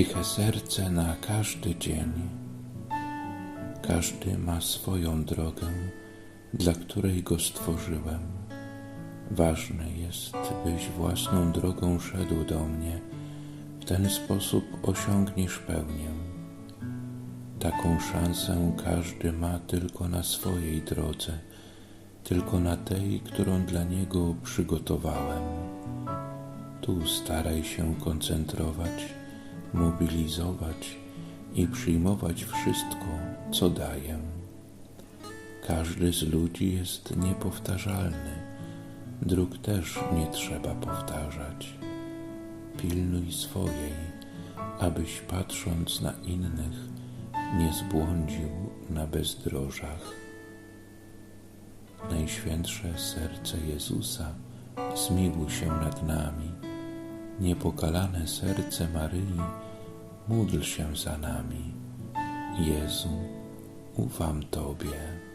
Ciche serce na każdy dzień. Każdy ma swoją drogę, dla której go stworzyłem. Ważne jest, byś własną drogą szedł do mnie. W ten sposób osiągniesz pełnię. Taką szansę każdy ma tylko na swojej drodze, tylko na tej, którą dla niego przygotowałem. Tu staraj się koncentrować, mobilizować i przyjmować wszystko, co daję. Każdy z ludzi jest niepowtarzalny, dróg też nie trzeba powtarzać. Pilnuj swojej, abyś patrząc na innych, nie zbłądził na bezdrożach. Najświętsze serce Jezusa, zmiłuj się nad nami. Niepokalane serce Maryi, módl się za nami. Jezu, ufam Tobie.